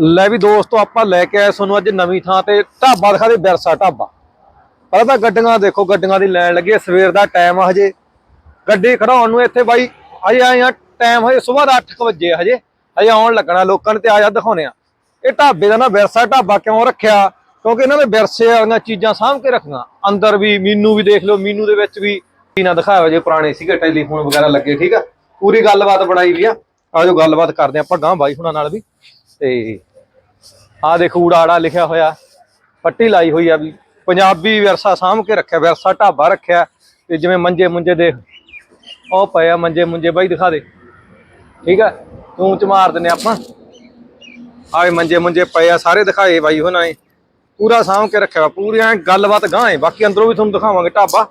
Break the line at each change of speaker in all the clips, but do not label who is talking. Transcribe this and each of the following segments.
ਲੈ ਵੀ ਦੋਸਤੋ, ਆਪਾਂ ਲੈ ਕੇ ਆਏ ਤੁਹਾਨੂੰ ਅੱਜ ਨਵੀਂ ਥਾਂ ਤੇ ਢਾਬਾ ਦਿਖਾ ਦੇ ਬਿਰਸਾ ਢਾਬਾ। ਪਹਿਲਾਂ ਤਾਂ ਗੱਡੀਆਂ ਦੇਖੋ, ਗੱਡੀਆਂ ਦੀ ਲੈਣ ਲੱਗੀ ਸਵੇਰ ਦਾ ਟਾਈਮ ਆ ਹਜੇ। ਗੱਡੀ ਖੜਾਉਣ ਨੂੰ ਇੱਥੇ ਬਾਈ, ਹਜੇ ਆਏ ਆ ਟਾਈਮ ਹਜੇ ਸਵੇਰ ਦਾ 8 ਵਜੇ ਹਜੇ। ਹਜੇ ਆਉਣ ਲੱਗਣਾ, ਲੋਕਾਂ ਨੇ ਤੇ ਆ ਜਾ ਦਿਖਾਉਣੇ ਆ। ਇਹ ਢਾਬੇ ਦਾ ਨਾ ਵਿਰਸਾ ਢਾਬਾ ਕਿਉਂ ਰੱਖਿਆ? ਕਿਉਂਕਿ ਇਹਨਾਂ ਨੇ ਵਿਰਸੇ ਵਾਲੀਆਂ ਚੀਜ਼ਾਂ ਸਾਂਭ ਕੇ ਰੱਖੀਆਂ। ਅੰਦਰ ਵੀ, ਮੀਨੂ ਵੀ ਦੇਖ ਲਓ, ਮੀਨੂ ਦੇ ਵਿੱਚ ਵੀ ਕੀ ਨਾ ਦਿਖਾਇਆ ਜੇ ਪੁਰਾਣੇ ਸੀਗੇ, ਟੈਲੀਫੋਨ ਵਗੈਰਾ ਲੱਗੇ, ਠੀਕ ਆ? ਪੂਰੀ ਗੱਲਬਾਤ ਬਣਾਈ ਵੀ ਆ। ਆਜੋ ਗੱਲਬਾਤ ਕਰਦੇ ਆਪਾਂ ਗਾਂ ਬਾਈ ਹੁਣਾਂ ਨਾਲ ਵੀ। ਤੇ ਆ ਦੇਖੋ ਊੜਾੜਾ ਲਿਖਿਆ ਹੋਇਆ ਪੱਟੀ ਲਾਈ ਹੋਈ ਆ ਵੀ ਪੰਜਾਬੀ ਵਿਰਸਾ ਸਾਂਭ ਕੇ ਰੱਖਿਆ ਵਿਰਸਾ ਢਾਬਾ ਰੱਖਿਆ ਤੇ ਜਿਵੇਂ ਮੰਜੇ ਮੁੰਜੇ ਦੇਖ ਉਹ ਪਏ ਆ ਮੰਜੇ ਮੁੰਜੇ ਬਾਈ ਦਿਖਾ ਦੇ ਠੀਕ ਆ ਤੂੰ ਚ ਮਾਰ ਦਿੰਨੇ ਆਪਾਂ। ਆਏ ਮੰਜੇ ਮੁੰਜੇ ਪਏ ਆ ਸਾਰੇ ਦਿਖਾਏ ਬਾਈ ਹੁਣਾਂ ਨੇ। ਪੂਰਾ ਸਾਂਭ ਕੇ ਰੱਖਿਆ ਵਾ, ਪੂਰੀ ਗੱਲਬਾਤ ਗਾਂ ਹੈ ਬਾਕੀ ਅੰਦਰੋਂ ਵੀ ਤੁਹਾਨੂੰ ਦਿਖਾਵਾਂਗੇ ਢਾਬਾ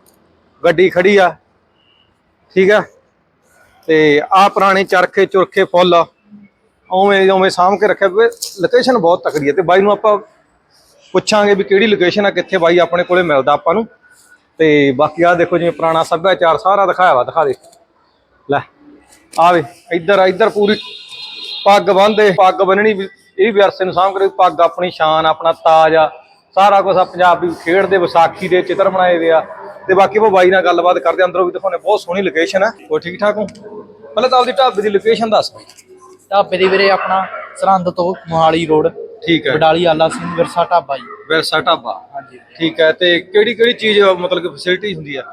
ਗੱਡੀ ਖੜੀ ਆ ਠੀਕ ਆ। ਤੇ ਆ ਪੁਰਾਣੇ ਚਰਖੇ ਚੁਰਖੇ ਫੁੱਲ ਉਵੇਂ ਉਵੇਂ ਸਾਂਭ ਕੇ ਰੱਖਿਆ ਵੇ ਲੋਕੇਸ਼ਨ ਬਹੁਤ ਤਕੜੀ ਹੈ ਤੇ ਬਾਈ ਨੂੰ ਆਪਾਂ ਪੁੱਛਾਂਗੇ ਵੀ ਕਿਹੜੀ ਲੋਕੇਸ਼ਨ ਆ, ਕਿੱਥੇ ਬਾਈ ਆਪਣੇ ਕੋਲੇ ਮਿਲਦਾ ਆਪਾਂ ਨੂੰ। ਤੇ ਬਾਕੀ ਆ ਦੇਖੋ ਜਿਵੇਂ ਪੁਰਾਣਾ ਸੱਭਿਆਚਾਰ ਸਾਰਾ ਦਿਖਾਇਆ ਵਾ, ਦਿਖਾ ਦੇ। ਲੈ ਆਵੇ ਇੱਧਰ ਇੱਧਰ ਪੂਰੀ ਪੱਗ ਬੰਨਦੇ ਪੱਗ ਬੰਨਣੀ ਵੀ, ਇਹ ਵੀ ਵਿਰਸੇ ਨੂੰ ਸਾਂਭ ਕੇ ਪੱਗ ਆਪਣੀ ਸ਼ਾਨ, ਆਪਣਾ ਤਾਜ ਆ, ਸਾਰਾ ਕੁਝ ਆ, ਪੰਜਾਬੀ ਖੇਡਦੇ, ਵਿਸਾਖੀ ਦੇ ਚਿੱਤਰ ਬਣਾਏ ਹੋਏ ਆ। ਤੇ ਬਾਕੀ ਉਹ ਬਾਈ ਨਾਲ ਗੱਲਬਾਤ ਕਰਦੇ ਅੰਦਰੋਂ ਵੀ ਦਿਖਾਉਣੇ ਬਹੁਤ ਸੋਹਣੀ ਲੋਕੇਸ਼ਨ ਆ। ਉਹ ਠੀਕ ਠਾਕ ਹੋ? ਪਹਿਲਾਂ ਤਾਂ ਆਪਦੀ ਢਾਬੇ ਦੀ ਲੋਕੇਸ਼ਨ ਦੱਸ। ਬਾਈ
ਢਾਬੇ ਦੇ ਵੀਰੇ ਆਪਣਾ ਸਰਹੰਦ ਤੋਂ ਮੋਹਾਲੀ ਰੋਡ
ਠੀਕ ਹੈ।
ਬਡਾਲੀ ਆਲਾ ਸਿੰਘ ਵਿਰਸਾ ਢਾਬਾ ਜੀ।
ਵਿਰਸਾ ਢਾਬਾ।
ਹਾਂਜੀ।
ਠੀਕ ਹੈ ਤੇ ਕਿਹੜੀ ਕਿਹੜੀ ਚੀਜ਼ ਮਤਲਬ ਕਿ ਫੈਸਿਲਿਟੀ ਹੁੰਦੀ ਆ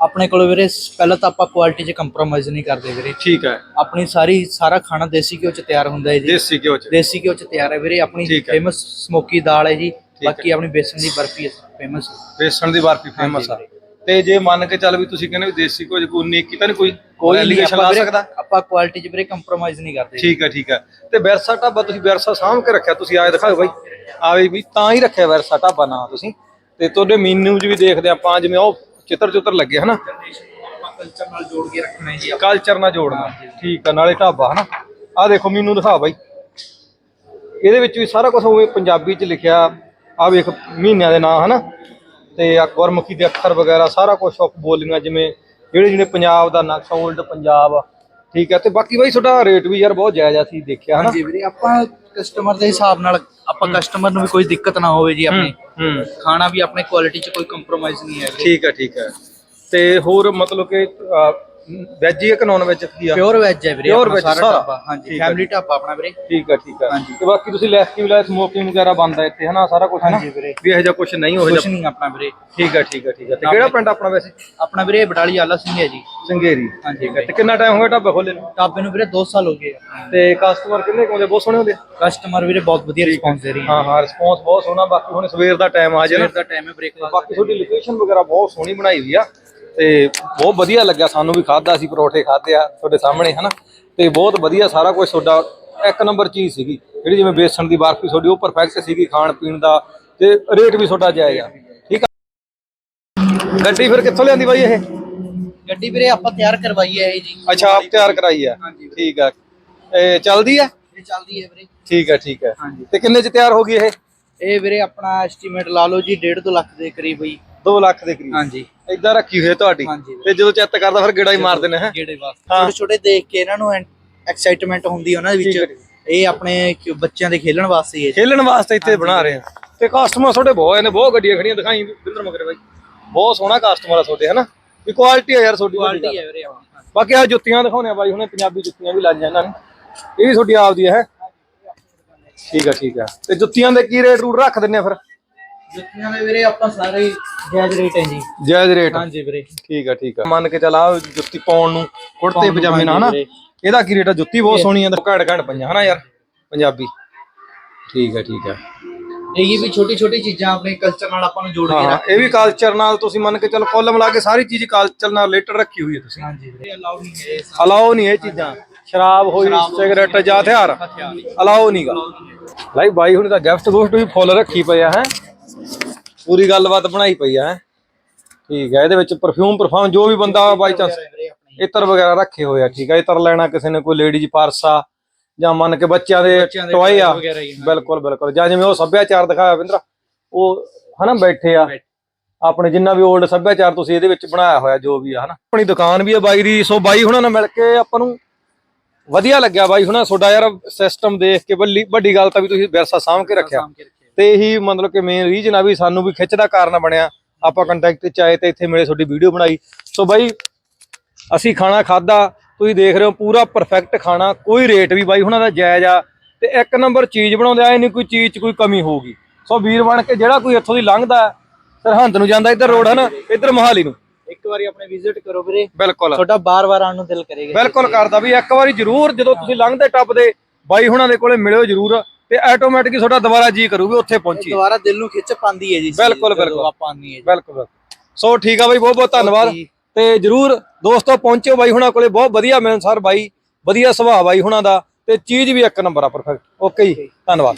ਆਪਣੇ ਕੋਲ ਵੀਰੇ ਪਹਿਲਾਂ ਤਾਂ ਆਪਾਂ ਕੁਆਲਿਟੀ 'ਚ ਕੰਪਰੋਮਾਈਜ਼ ਨਹੀਂ ਕਰਦੇ ਵੀਰੇ।
ਠੀਕ ਹੈ।
ਆਪਣੀ ਸਾਰੀ ਸਾਰਾ ਖਾਣਾ ਦੇਸੀ ਘਿਓ 'ਚ ਤਿਆਰ ਹੁੰਦਾ ਹੈ ਜੀ।
ਦੇਸੀ ਘਿਓ ਚ।
ਦੇਸੀ ਘਿਓ 'ਚ ਤਿਆਰ ਹੈ ਵੀਰੇ ਆਪਣੀ। ਫੇਮਸ ਸਮੋਕੀ ਦਾਲ ਹੈ ਜੀ। ਬਾਕੀ ਆਪਣੀ ਬੇਸਨ ਦੀ ਬਰਫੀ ਫੇਮਸ
ਬੇਸਣ ਦੀ ਬਰਫੀ ਫੇਮਸ ਆ। ਤੇ ਜੇ ਮੰਨ ਕੇ ਚੱਲ ਵੀ ਤੁਸੀਂ ਕਹਿੰਦੇ ਵੀ ਦੇਸੀ ਘਿਓ ਚ ਕੋਈ ਉਨੀ ਤਾਂ ਨਹੀਂ ਕੋਈ?
ਕੋਈ ਨਹੀਂ
allegation ਲਾ ਸਕਦਾ?
ਆਪਾਂ ਕੁਆਲਿਟੀ 'ਚ ਵੀਰੇ ਕੰਪਰੋਮਾਈਜ਼ ਨਹੀਂ ਕਰਦੇ
ਠੀਕ ਹੈ ਠੀਕ ਹੈ। ਤੇ ਵਿਰਸਾ ਢਾਬਾ ਤੁਸੀਂ ਵਿਰਸਾ ਸਾਂਭ ਕੇ ਰੱਖਿਆ ਤੁਸੀਂ ਆਏ ਦਿਖਾਓ ਬਾਈ। ਆਵੇ ਵੀ ਤਾਂ ਹੀ ਰੱਖਿਆ ਵਿਰਸਾ ਢਾਬਾ ਨਾਂ ਤੁਸੀਂ। ਤੇ ਤੁਹਾਡੇ ਮੀਨੂ 'ਚ ਵੀ ਦੇਖਦੇ ਆਪਾਂ ਜਿਵੇਂ ਉਹ ਚਿੱਤਰ ਚੁੱਤਰ ਲੱਗੇ ਹਨਾ?
ਕਲਚਰ ਨਾਲ ਜੋੜ ਕੇ ਰੱਖਣਾ ਹੈ ਜੀ
ਕਲਚਰ ਨਾਲ ਜੋੜਨਾ। ਠੀਕ ਆ ਨਾਲੇ ਢਾਬਾ ਹਨਾ? ਆ ਦੇਖੋ ਮੈਨੂੰ ਦਿਖਾ ਬਾਈ। ਇਹਦੇ ਵਿੱਚ ਵੀ ਸਾਰਾ ਕੁਝ ਉਵੇਂ ਪੰਜਾਬੀ ਚ ਲਿਖਿਆ। ਆ ਵੇਖ ਮਹੀਨਿਆਂ ਦੇ ਨਾਂ ਹਨਾ? ਤੇ ਆ ਗੁਰਮੁਖੀ ਦੇ ਅੱਖਰ ਵਗੈਰਾ ਸਾਰਾ ਕੁਝ ਬੋਲੀਆਂ ਜਿਵੇਂ ਜਿਹੜੇ ਜਿਹੜੇ ਪੰਜਾਬ ਦਾ ਨਕਸ਼ਾ 올ਡ ਪੰਜਾਬ ਠੀਕ ਹੈ ਤੇ ਬਾਕੀ ਬਾਈ ਤੁਹਾਡਾ ਰੇਟ ਵੀ ਯਾਰ ਬਹੁਤ ਜਾਇਜ਼ ਆ ਸੀ ਦੇਖਿਆ ਹਨਾ?
ਹਾਂਜੀ ਵੀਰੇ ਆਪਾਂ ਕਸਟਮਰ ਦੇ ਹਿਸਾਬ ਨਾਲ ਆਪਾਂ ਕਸਟਮਰ ਨੂੰ ਵੀ ਕੋਈ ਦਿੱਕਤ ਨਾ ਹੋਵੇ ਜੀ ਆਪਣੇ।
ਹੂੰ
ਖਾਣਾ ਵੀ ਆਪਣੇ ਕੁਆਲਿਟੀ 'ਚ ਕੋਈ ਕੰਪਰੋਮਾਈਜ਼ ਨਹੀਂ ਹੈ
ਠੀਕ ਹੈ ਠੀਕ ਹੈ। ਤੇ ਹੋਰ ਮਤਲਬ ਕਿ ਵੈਜ ਹੀ ਹੈ ਕਿ ਨਾਨ ਵੈਜ ਕੀ ਆ?
ਪਿਓਰ ਵੈਜ ਹੈ ਵੀਰੇ
Pure
ਆਪਣਾ
veg
ਸਾਰਾ। ਢਾਬਾ। ਹਾਂਜੀ
ਠੀਕ ਹੈ
ਫੈਮਿਲੀ ਢਾਬਾ ਆਪਣਾ ਵੀਰੇ।
ਠੀਕ ਹੈ ਠੀਕ ਹੈ
ਹਾਂਜੀ।
ਤੇ ਬਾਕੀ ਤੁਸੀਂ ਲੈਸਕੀ ਵਿਲਾ ਸਮੋਕਿੰਗ ਵਗੈਰਾ ਬੰਦ ਹੈ ਇੱਥੇ ਹਨਾ? ਸਾਰਾ ਕੁਝ ਹਨਾ?
ਹਾਂਜੀ ਵੀਰੇ।
ਵੀ ਇਹੋ ਜਿਹਾ ਕੁਝ ਨਹੀਂ ਹੋਇਆ
ਕੁਛ ਨਹੀਂ ਆਪਣਾ ਵੀਰੇ।
ਠੀਕ ਹੈ ਠੀਕ ਹੈ ਠੀਕ ਹੈ ਤੇ ਕਿਹੜਾ ਪਿੰਡ ਆਪਣਾ ਵੈਸੇ?
ਆਪਣਾ ਵੀਰੇ ਬਡਾਲੀ ਆਲਾ ਸਿੰਘ ਹੈ ਜੀ।
ਸੰਗੇਰੀ।
ਹਾਂਜੀ
ਤੇ ਕਿੰਨਾ ਟਾਈਮ ਹੋ ਗਿਆ ਢਾਬਾ ਖੋਲੇ ਨੂੰ?
ਢਾਬੇ ਨੂੰ ਵੀਰੇ 2 ਸਾਲ ਹੋ ਗਏ
ਤੇ ਕਸਟਮਰ ਕਿੰਨੇ ਕੁ ਆਉਂਦੇ? ਬਹੁਤ ਸੋਹਣੇ ਹੁੰਦੇ?
ਕਸਟਮਰ ਵੀਰੇ ਬਹੁਤ ਵਧੀਆ ਰਿਸਪੌਂਸ ਦੇ ਰਹੀ ਹੈ।
ਹਾਂ ਹਾਂ ਰਿਸਪੌਂਸ ਬਹੁਤ ਸੋਹਣਾ। ਬਾਕੀ ਹੁਣ ਸਵੇਰ ਦਾ ਟਾਈਮ ਆ ਜਾਣਾ
ਸਵੇਰ ਦਾ ਟਾਈਮ ਹੈ ਬ੍ਰੇਕਫਾਸਟ
ਬਾਕੀ ਤੁਹਾਡੀ ਲੋਕੇਸ਼ਨ ਵਗੈਰਾ ਬਹੁਤ ਸੋਹਣੀ ਬਣਾਈ ਹੋਈ ਆ। ਤੇ ਬਹੁਤ ਵਧੀਆ ਲੱਗਿਆ ਸਾਨੂੰ ਵੀ ਖਾਦਾ ਸੀ ਪਰੌਠੇ ਖਾਦੇ ਆ ਤੁਹਾਡੇ ਸਾਹਮਣੇ ਹਨਾ? ਤੇ ਬਹੁਤ ਵਧੀਆ ਸਾਰਾ ਕੁਝ ਤੁਹਾਡਾ ਇੱਕ ਨੰਬਰ ਚੀਜ਼ ਸੀਗੀ ਜਿਹੜੀ ਜਿਵੇਂ ਬੇਸਣ ਦੀ ਬਰਫੀ ਤੁਹਾਡੀ ਉਹ ਪਰਫੈਕਟ ਸੀਗੀ ਖਾਣ ਪੀਣ ਦਾ ਤੇ ਰੇਟ ਵੀ ਤੁਹਾਡਾ ਜਾਇਜ਼ ਆ ਠੀਕ ਆ? ਗੱਡੀ ਫਿਰ ਕਿੱਥੋਂ ਲਿਆਂਦੀ ਬਾਈ ਇਹ?
ਗੱਡੀ ਵੀਰੇ ਆਪਾਂ ਤਿਆਰ ਕਰਵਾਈ ਹੈ ਇਹ ਜੀ।
ਅੱਛਾ ਆਪ ਤਿਆਰ ਕਰਾਈ ਆ। ਠੀਕ ਆ। ਇਹ ਚੱਲਦੀ ਆ?
ਇਹ ਚੱਲਦੀ ਹੈ ਵੀਰੇ।
ਠੀਕ ਆ ਠੀਕ ਆ। ਤੇ ਕਿੰਨੇ ਚ ਤਿਆਰ ਹੋ ਗਈ ਇਹ?
ਇਹ ਵੀਰੇ ਆਪਣਾ ਐਸਟੀਮੇਟ ਲਾ ਲਓ ਜੀ 1.5 ਤੋਂ ਲੱਖ ਦੇ ਕਰੀਬ ਹੀ
2 ਲੱਖ ਦੇ ਕਰੀਬ।
ਹਾਂਜੀ।
ਇਦਾਂ ਰੱਖੀ ਹੋਈ ਹੈ ਤੁਹਾਡੀ।
ਹਾਂਜੀ।
ਤੇ ਜਦੋਂ ਚੈੱਕ ਕਰਦਾ ਫਿਰ ਗੇੜਾ ਹੀ ਮਾਰ ਦਿੰਦੇ ਹੈ?
ਜਿਹੜੇ ਵਾਸਤੇ।
ਹਾਂ।
ਛੋਟੇ ਛੋਟੇ ਦੇਖ ਕੇ ਇਹਨਾਂ ਨੂੰ ਐਕਸਾਈਟਮੈਂਟ ਹੁੰਦੀ ਹੈ ਉਹਨਾਂ ਦੇ
ਠੀਕ
ਵਿੱਚ। ਇਹ ਆਪਣੇ ਕ- ਬੱਚਿਆਂ ਦੇ ਖੇਲਣ ਵਾਸਤੇ ਹੀ ਹੈ। ਜੀ।
ਖੇਲਣ ਵਾਸਤੇ ਇੱਥੇ ਬਣਾ ਰਹੇ ਆ। ਤੇ ਕਸਟਮਰ ਤੁਹਾਡੇ ਬਹੁਤ ਨੇ ਬਹੁਤ ਗੱਡੀਆਂ ਖੜੀਆਂ ਦਿਖਾਈ। ਬਿੰਦਰ ਮਗਰੇ ਬਾਈ। ਬਹੁਤ ਸੋਹਣਾ ਕਸਟਮਰ ਆ ਤੁਹਾਡੇ ਹਨਾ? ਵੀ ਕੁਆਲਿਟੀ ਆ ਯਾਰ ਤੁਹਾਡੀ ਵੱਡੀ ਗੱਲ।
ਹੈ ਵੀਰੇ ਆਪਣੀ
ਬਾਕੀ ਆ ਜੁੱਤੀਆਂ ਦਿਖਾਉਣੇ ਆ ਬਾਈ ਹੁਣੇ ਪੰਜਾਬੀ ਜੁੱਤੀਆਂ ਵੀ ਲਾਈਆਂ ਇਹਨਾਂ ਨੇ। ਇਹ ਵੀ ਤੁਹਾਡੀ ਆਪਦੀ ਹੈ? ਠੀਕ ਆ ਠੀਕ ਆ। ਤੇ ਜੁੱਤੀਆਂ ਦੇ ਕੀ ਰੇਟ ਰੂਟ ਰੱਖ ਦਿੰਨੇ ਆ ਫਿਰ?
ਜੁੱਤੀਆਂ ਦੇ ਵੀਰੇ ਆਪਾਂ ਸਾਰੇ ਜਾਇਜ਼ ਰੇਟ ਹੈ ਜੀ।
ਜਾਇਜ਼ ਰੇਟ।
ਹਾਂਜੀ ਵੀਰੇ।
ਠੀਕ ਆ ਠੀਕ ਆ। ਮੰਨ ਕੇ ਚੱਲ ਜੁੱਤੀ ਪਾਉਣ ਨੂੰ ਕੁੜਤੇ ਪਜਾਮੇ ਨਾਲ ਹਨਾ। ਇਹਦਾ ਕੀ ਰੇਟ ਆ? ਜੁੱਤੀ ਬਹੁਤ ਸੋਹਣੀ ਆ ਘੜ ਘੜ ਪਈਆਂ ਹਨਾ ਯਾਰ? ਪੰਜਾਬੀ। ਠੀਕ ਆ ਠੀਕ ਆ।
ਇਹ ਵੀ ਛੋਟੀ ਛੋਟੀ ਚੀਜ਼ਾਂ ਆਪਣੇ ਕਲਚਰ ਨਾਲ ਆਪਾਂ ਨੂੰ ਜੋੜ ਕੇ ਰੱਖ
ਇਹ ਵੀ ਕਲਚਰ ਨਾਲ ਤੁਸੀਂ ਮੰਨ ਕੇ ਚੱਲ ਕੁੱਲ ਮਿਲਾ ਕੇ ਸਾਰੀ ਚੀਜ਼ ਕਲਚਰ ਨਾਲ ਰਿਲੇਟਡ ਰੱਖੀ ਹੋਈ ਹੈ ਤੁਸੀਂ।
ਹਾਂਜੀ ਵੀਰੇ। ਅਲਾਉਡ ਨਹੀਂ ਹੈ
ਅਲਾਓ ਨਹੀਂ ਇਹ ਚੀਜ਼ਾਂ। ਸ਼ਰਾਬ ਹੋਈ ਸਿਗਰਟ ਜਾਂ ਹਥਿਆਰ।
ਹਥਿਆਰ।
ਅਲਾਓ ਨਹੀਂਗਾ ਲਾਈ ਬਾਈ ਹੁਣ ਤਾਂ ਗਿਫਟ ਗੁਫਟ ਵੀ ਫੁੱਲ ਰੱਖੀ ਪਈ ਆ ਹੈ? ਪੂਰੀ ਗੱਲਬਾਤ ਬਣਾਈ ਪਈ ਆ ਠੀਕ ਹੈ ਇਹਦੇ ਵਿੱਚ ਪਰਫਿਊਮ ਪਰਫਾਮ ਜੋ ਵੀ ਬੰਦਾ ਬਾਈ ਚਾਂਸ ਇਤਰ ਵਗੈਰਾ ਰੱਖੇ ਹੋਏ ਆ ਠੀਕ ਹੈ ਇਤਰ ਲੈਣਾ ਕਿਸੇ ਨੇ ਕੋਈ ਲੇਡੀਜ਼ ਪਰਸ ਜਾਂ ਮੰਨ ਕੇ ਬੱਚਿਆਂ ਦੇ ਟੋਏ ਆ। ਬਿਲਕੁਲ ਬਿਲਕੁਲ। ਜਾਂ ਜਿਵੇਂ ਉਹ ਸੱਭਿਆਚਾਰ ਦਿਖਾਇਆ ਵਿੰਦਰਾ ਉਹ ਹਨਾ ਬੈਠੇ ਆ। ਆਪਣੇ ਜਿੰਨਾ ਵੀ 올ਡ ਸੱਭਿਆਚਾਰ ਤੁਸੀਂ ਇਹਦੇ ਵਿੱਚ ਬਣਾਇਆ ਹੋਇਆ ਜੋ ਵੀ ਆ ਹਨਾ। ਆਪਣੀ ਦੁਕਾਨ ਵੀ ਆ ਬਾਈ ਦੀ ਸੋ ਬਾਈ ਹੁਣਾਂ ਨਾਲ ਮਿਲ ਕੇ ਆਪਾਂ ਨੂੰ ਵਧੀਆ ਲੱਗਿਆ ਬਾਈ ਹੁਣਾਂ ਤੁਹਾਡਾ ਯਾਰ ਸਿਸਟਮ ਦੇਖ ਕੇ ਵੱਡੀ ਗੱਲ ਤਾਂ ਵੀ ਤੁਸੀਂ ਵਿਰਸਾ ਸਾਂਭ ਕੇ ਰੱਖਿਆ। ਤੇ ਇਹੀ ਮਤਲਬ ਕਿ ਮੇਨ ਰੀਜਨ ਆ ਵੀ ਸਾਨੂੰ ਵੀ ਖਿੱਚ ਦਾ ਕਾਰਨ ਬਣਿਆ। ਆਪਾਂ ਕੰਟੈਕਟ ਚ ਆਏ ਤੇ ਇੱਥੇ ਮਿਲੇ ਤੁਹਾਡੀ ਵੀਡੀਓ ਬਣਾਈ। ਸੋ ਬਾਈ ਅਸੀਂ ਖਾਣਾ ਖਾਦਾ ਤੁਸੀਂ ਦੇਖ ਰਹੇ ਹੋ ਪੂਰਾ ਪਰਫੈਕਟ ਖਾਣਾ ਕੋਈ ਰੇਟ ਵੀ ਬਾਈ ਹੁਣਾਂ ਦਾ ਜਾਇਜ਼ ਆ। ਤੇ ਇੱਕ ਨੰਬਰ ਚੀਜ਼ ਬਣਾਉਂਦੇ ਆ ਨਹੀਂ ਕੋਈ ਚੀਜ਼ 'ਚ ਕੋਈ ਕਮੀ ਹੋਊਗੀ। ਸੋ ਵੀਰ ਬਣ ਕੇ ਜਿਹੜਾ ਕੋਈ ਇੱਥੋਂ ਦੀ ਲੰਘਦਾ ਸਰਹੰਦ ਨੂੰ ਜਾਂਦਾ ਇੱਧਰ ਰੋਡ ਹੈ ਨਾ ਇੱਧਰ ਮੋਹਾਲੀ ਨੂੰ।
ਇੱਕ ਵਾਰੀ ਆਪਣੇ ਵਿਜ਼ਿਟ ਕਰੋ ਵੀਰੇ।
ਬਿਲਕੁਲ।
ਤੁਹਾਡਾ ਬਾਰ-ਬਾਰ ਆਉਣ ਨੂੰ ਦਿਲ ਕਰੇਗਾ।
ਬਿਲਕੁਲ ਕਰਦਾ ਵੀ ਇੱਕ ਵਾਰੀ ਜ਼ਰੂਰ ਜਦੋਂ ਤੁਸੀਂ ਲੰਘਦੇ ਟੱਪਦੇ ਬਾਈ ਹੁਣਾਂ ਦੇ ਕੋਲੇ ਮਿਲਿਓ ਜ਼ਰੂਰ। ਤੇ ਆਟੋਮੈਟਿਕ ਤੁਹਾਡਾ ਦੁਬਾਰਾ ਜੀ ਕਰੂਗੀ ਉੱਥੇ ਪਹੁੰਚੀ।
ਦੁਬਾਰਾ ਦਿਲ ਨੂੰ ਖਿੱਚ ਪਾਉਂਦੀ ਹੈ ਜੀ
ਬਿਲਕੁਲ, ਬਿਲਕੁਲ।
ਆਪਾਂ ਹੈ
ਬਿਲਕੁਲ ਸੋ ਠੀਕ ਆ ਬਾਈ ਬਹੁਤ ਬਹੁਤ ਧੰਨਵਾਦ। ਤੇ ਜਰੂਰ ਦੋਸਤੋ ਪਹੁੰਚਿਓ ਬਾਈ ਹੁਣਾਂ ਕੋਲੇ ਬਹੁਤ ਵਧੀਆ ਮਿਲਣਸਾਰ ਬਾਈ ਵਧੀਆ ਸੁਭਾਅ ਬਾਈ ਹੁਣਾਂ ਦਾ। ਤੇ ਚੀਜ਼ ਵੀ ਇੱਕ ਨੰਬਰ ਆ ਪਰਫੈਕਟ ਓਕੇ ਜੀ ਧੰਨਵਾਦ।